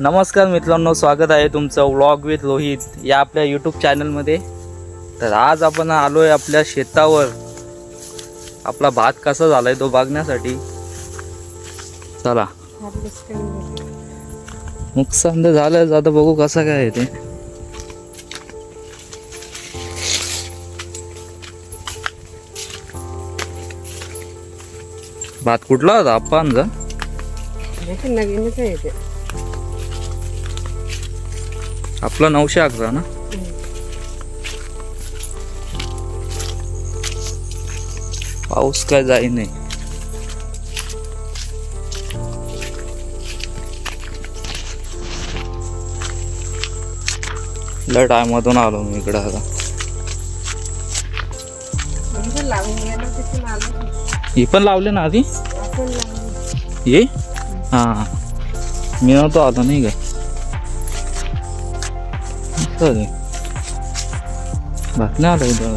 नमस्कार मित्रांनो स्वागत आहे तुमचं व्लॉग विथ लोहित या आपल्या यूट्यूब चॅनलमध्ये तर आज आपण आलो आहे आपल्या शेतावर. आपला भात कसा झाला आहे तो बघण्यासाठी. चला. नुकसान तर झालंच आता बघू कसं काय आहे ते. भात कुठला होता जा नवीनच आहे ते. आपला नऊशे अकरा ना? पाऊस काय जाई नाही लय टायमातून आलो मी इकडं आता. ही पण लावले ना आधी? ये हा? मी नव्हतो आलो नाही का नाही आला इथं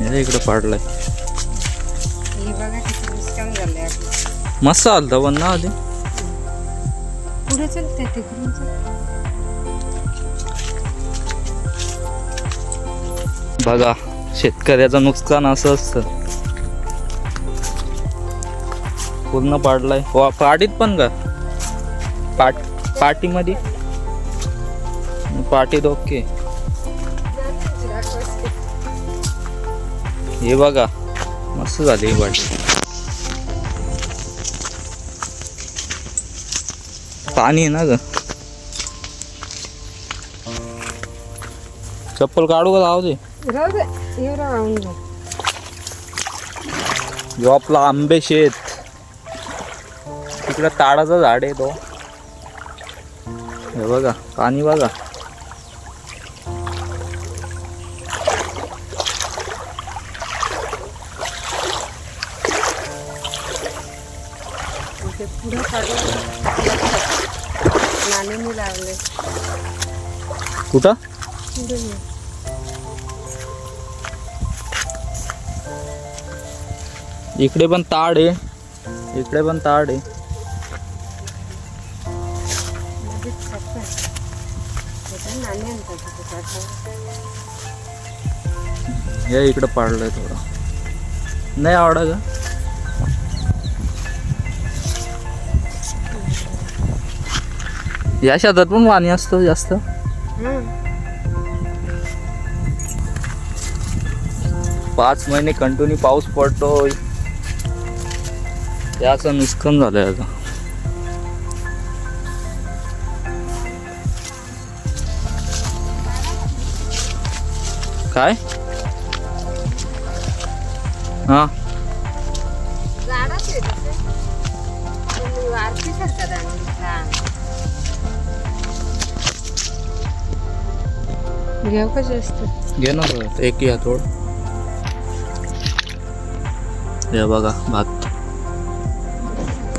हे इकडं पाडलाय हे बघा किती नुकसान झालंय आपलं मस्त आलता पण ना आधी पुढे चलते तिकडून चल. बघा शेतकऱ्याचं नुकसान असं असतं. पूर्ण पाडलाय. वा पाटीत पण का? पाट पाटीमध्ये? पाटीत ओके. हे बघा मस्त झाली ही पाटी पाणी आहे ना ग. चप्पल काढू का लावू दे? जो आपला आंबे शेत. तिकडं ताडाचं झाड आहे तो. हे बघा पाणी बघा. ते पुढं काढून लावले. कुठं? पुढे. इकडे पण ताड आहे. इकडे पण ताड आहे. हे इकडं पाडलंय थोडं. नाही आवडा का? या शेतात पण पाणी असतं जास्त. पाच महिने कंटिन्यू पाऊस पडतो याचं नुकसान झालंय आता. काय? हा. घेऊ का जास्त? घे ना थोडं. एक या थोड. हे बघा भात.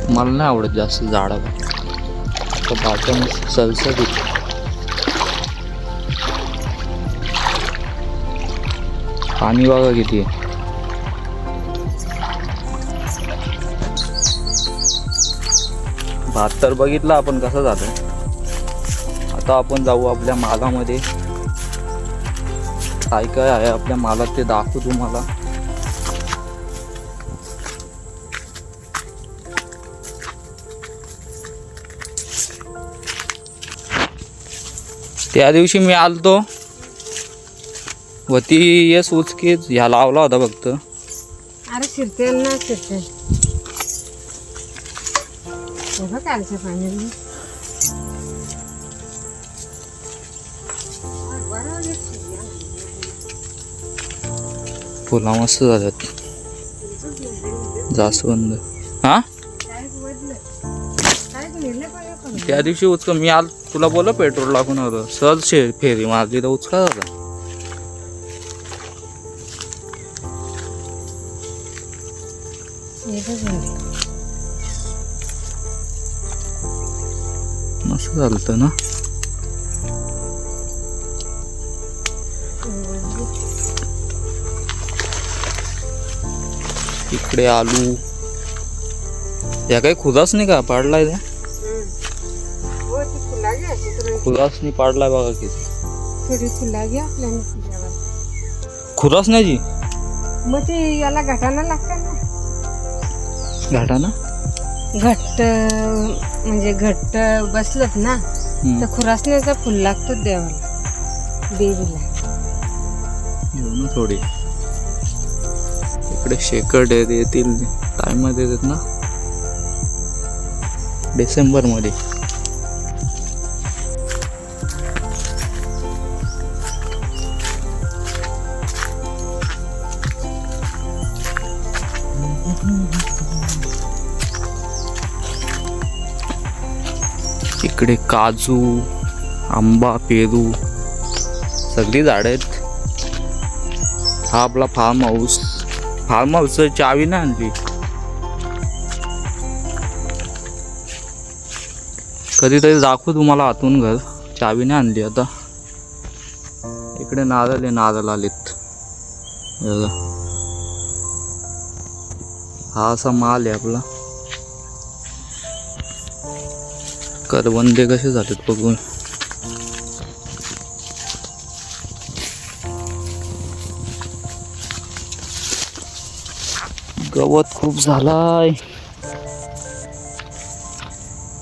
मला नाही आवडत जास्त झाडा तर भात मस्त सलसलीत पाणी बघा किती आहे. भात तर बघितला आपण कसं झालं आता आपण जाऊ आपल्या मालामध्ये काय काय आहे आपल्या मालात ते दाखवू तुम्हाला. त्या दिवशी मी आलतो. व ती येस उचकीच ह्या लावला होता फक्त. अरे शिरते ना शिरते पाणी फुला मस्त झाल्यात जास्वंद हा? त्या दिवशी उचका मी आल तुला बोल पेट्रोल लागून होतं. सहज शे फेरी मारली तर उचका झाला. मस्त झालं ना? इकडे आलू. या काही खुदाच नाही का पाडलाय ते हो ती फुला घ्या तिकडे खुदाच नाही पाडलाय बघा किती. खुदाच नाही जी मग ते याला घटाना लागतात ना. घाटा ना घट्ट म्हणजे घट्ट बसलत ना. तर खुरासण्याचा फुल लागतो देवाला देवीला. थोडी. इकडे शेकड आहेत येतील टाइम येतात ना? डिसेंबरमध्ये. इकडे काजू आंबा पेरू सगळी झाडं आहेत. हा आपला फार्म हाऊस फार्म हाऊस चावी नाही आणली. कधीतरी दाखवू तुम्हाला आतून घर. चावी नाही आणली आता. इकडे नारळ आहे नारळ आलेत. हा असा माल आहे आपला. करवंदे कसे झालेत बघून. गवत खूप झालाय.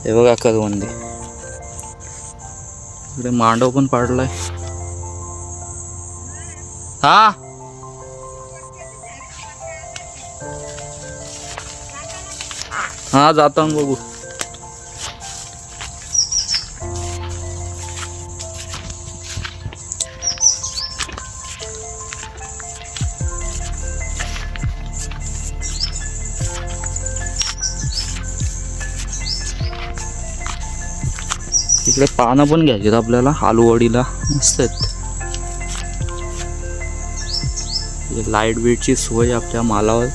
हे बघा करवंदे. इकडे मांडव पण पाडलाय. हा? हा जाता बघू. इकडे पानं पण घ्यायचे आपल्याला आलूवडीला. मस्त आहेत. लाइट वेटची सोय आपल्या मालावर.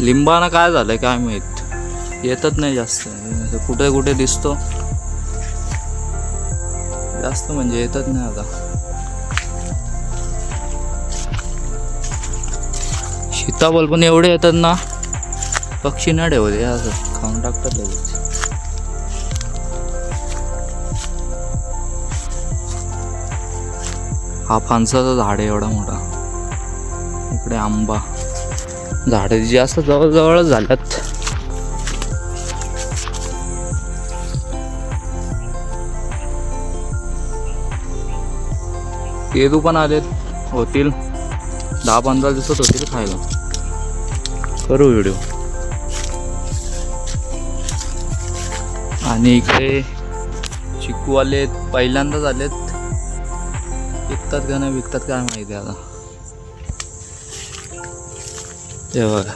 लिंबानं काय झालंय काय माहीत? येतच नाही जास्त. कुठे कुठे दिसतो. जास्त म्हणजे येतच नाही आता. सीताफळ पण एवढे येतात ना. पक्षी नाही ठेवत हे असं खाऊन टाकतात लगेच हा फणसाचा झाड आहे एवढा मोठा. इकडे आंबा. झाडे असं जवळजवळच झाल्यात. केदू पण आलेत होतील. दहा पंधरा दिवसात होतील खायला. करू व्हिडिओ आणि इकडे चिकू पहिल्यांदाच आलेत. विकतात का नाही विकतात काय माहिती आता. ते बघा.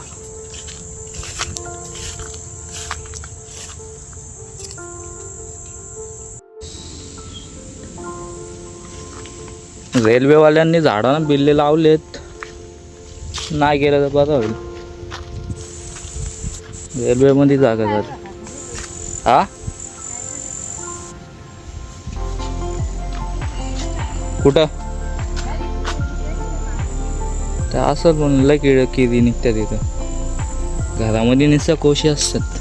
रेल्वेवाल्यांनी झाडांना बिल्ले लावलेत. नाही गेलं तर बरं होईल. रेल्वेमध्ये जागा झाली. हा कुठं? ते असं पण लय किड किरी निघतात तिथं घरामध्ये निसा कोशी असतात.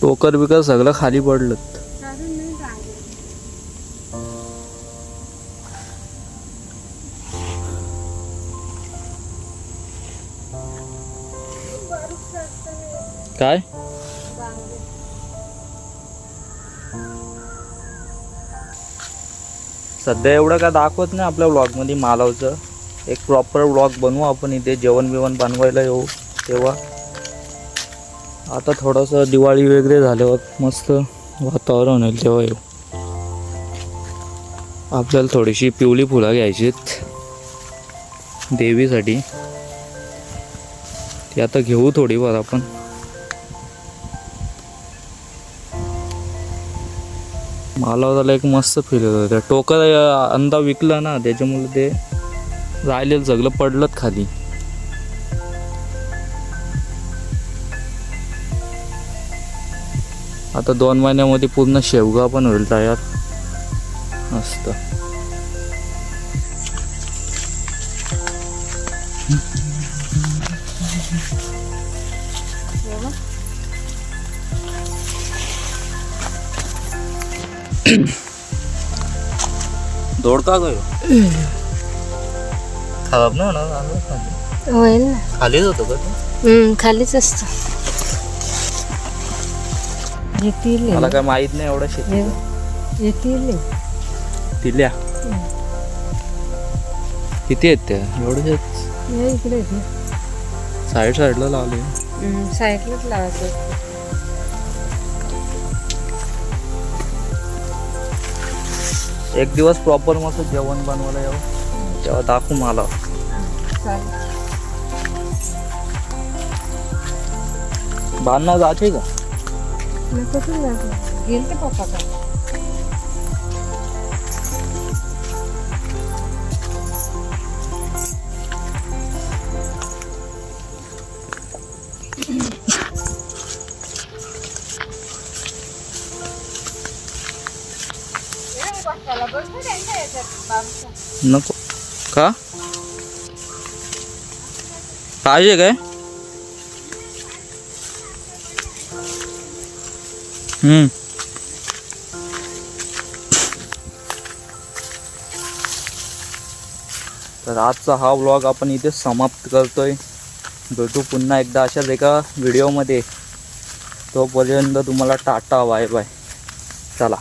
टोकर बिकर सगळं खाली पडलं. काय? सध्या एवढं काय दाखवत नाही आपल्या व्लॉगमध्ये मालवचं. एक प्रॉपर व्लॉग बनवू आपण इथे जेवण बिवण बनवायला येऊ तेव्हा. आता थोडंसं दिवाळी वगैरे झाल्यावर मस्त वातावरण होईल तेव्हा येऊ. आपल्याला थोडीशी पिवळी फुलं घ्यायचीत देवीसाठी. ती आता घेऊ थोडीफार आपण. मला त्याला एक मस्त फील होतं. त्या टोकर अंदा विकला ना त्याच्यामुळे ते राहिलेलं जगलं पडलंच खाली. आता दोन महिन्यामध्ये पूर्ण शेवगा पण होईल तयार. मस्त. दोडका गयो खराब ना होणार आलं खाली. होईल ना. खालीच होतं का ते? हम्म, खालीच असतं. येतील. मला काय माहीत नाही एवढं शेती येतील. दिल्या किती आहेत त्या? एवढे या इकडे साईड साईडला लावले. साईडलाच लावायचं एक दिवस प्रॉपर मस्त जेवण बनवायला यावं. तेव्हा दाखवू मला. भांडणं जाते का? गेल ते पप्पा नको. का? पाहिजे काय? हम्म. तर आजचा हा व्लॉग आपण इथे समाप्त करतोय. भेटू पुन्हा एकदा अशाच एका व्हिडिओमध्ये तोपर्यंत तुम्हाला टाटा बाय बाय. चला.